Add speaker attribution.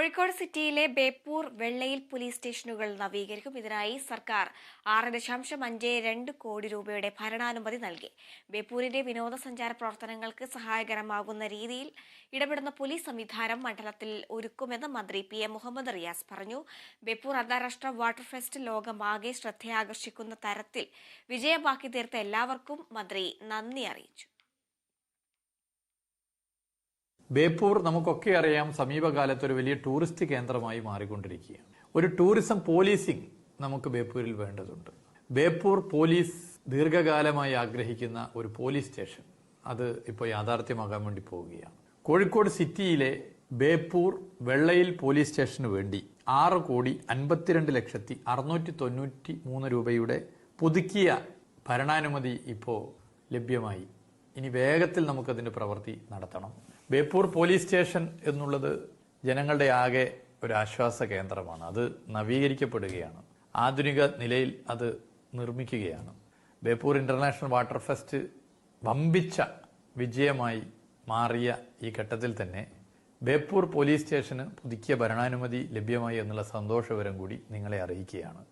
Speaker 1: കോഴിക്കോട് സിറ്റിയിലെ ബേപ്പൂർ വെള്ളയിൽ പോലീസ് സ്റ്റേഷനുകൾ നവീകരിക്കും. ഇതിനായി സർക്കാർ ആറ് ദശാംശം അഞ്ച് രണ്ട് കോടി രൂപയുടെ ഭരണാനുമതി നൽകി. ബേപ്പൂരിന്റെ വിനോദസഞ്ചാര പ്രവർത്തനങ്ങൾക്ക് സഹായകരമാകുന്ന രീതിയിൽ ഇടപെടുന്ന പോലീസ് സംവിധാനം മണ്ഡലത്തിൽ ഒരുക്കുമെന്ന് മന്ത്രി പി എം മുഹമ്മദ് റിയാസ് പറഞ്ഞു. ബേപ്പൂർ അന്താരാഷ്ട്ര വാട്ടർ ഫെസ്റ്റ് ലോകമാകെ ശ്രദ്ധയാകർഷിക്കുന്ന തരത്തിൽ വിജയമാക്കി തീർത്ത എല്ലാവർക്കും മന്ത്രി നന്ദി അറിയിച്ചു.
Speaker 2: ബേപ്പൂർ നമുക്കൊക്കെ അറിയാം സമീപകാലത്ത് ഒരു വലിയ ടൂറിസ്റ്റ് കേന്ദ്രമായി മാറിക്കൊണ്ടിരിക്കുകയാണ്. ഒരു ടൂറിസം പോലീസിംഗ് നമുക്ക് ബേപ്പൂരിൽ വേണ്ടതുണ്ട്. ബേപ്പൂർ പോലീസ് ദീർഘകാലമായി ആഗ്രഹിക്കുന്ന ഒരു പോലീസ് സ്റ്റേഷൻ അത് ഇപ്പോൾ യാഥാർത്ഥ്യമാകാൻ വേണ്ടി പോവുകയാണ്. കോഴിക്കോട് സിറ്റിയിലെ ബേപ്പൂർ വെള്ളയിൽ പോലീസ് സ്റ്റേഷന് വേണ്ടി ആറ് കോടി അൻപത്തിരണ്ട് ലക്ഷത്തി അറുന്നൂറ്റി തൊണ്ണൂറ്റി മൂന്ന് രൂപയുടെ പുതുക്കിയ ഭരണാനുമതി ഇപ്പോൾ ലഭ്യമായി. ഇനി വേഗത്തിൽ നമുക്കതിന്റെ പ്രവൃത്തി നടത്തണം. ബേപ്പൂർ പോലീസ് സ്റ്റേഷൻ എന്നുള്ളത് ജനങ്ങളുടെ ആകെ ഒരു ആശ്വാസ കേന്ദ്രമാണ്. അത് നവീകരിക്കപ്പെടുകയാണ്. ആധുനിക നിലയിൽ അത് നിർമ്മിക്കുകയാണ്. ബേപ്പൂർ ഇന്റർനാഷണൽ വാട്ടർ ഫെസ്റ്റ് വമ്പിച്ച വിജയമായി മാറിയ ഈ ഘട്ടത്തിൽ തന്നെ ബേപ്പൂർ പോലീസ് സ്റ്റേഷന് പുതുക്കിയ ഭരണാനുമതി ലഭ്യമായി എന്നുള്ള സന്തോഷവരം കൂടി നിങ്ങളെ അറിയിക്കുകയാണ്.